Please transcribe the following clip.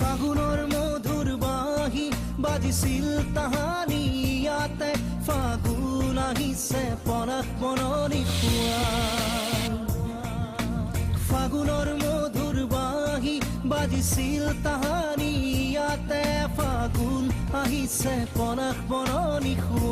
ফাগুনৰ মধুৰ বাঁহী বাজিছিল তাহানি ইয়াতে ফাগুন আহিছে পৰাগ বননি খুৱাই ফাগুনৰ মধুৰ বাঁহী বাজিছিল তাহানি ইয়াতে ফাগুন আহিছে পৰাগ বননি খুৱাই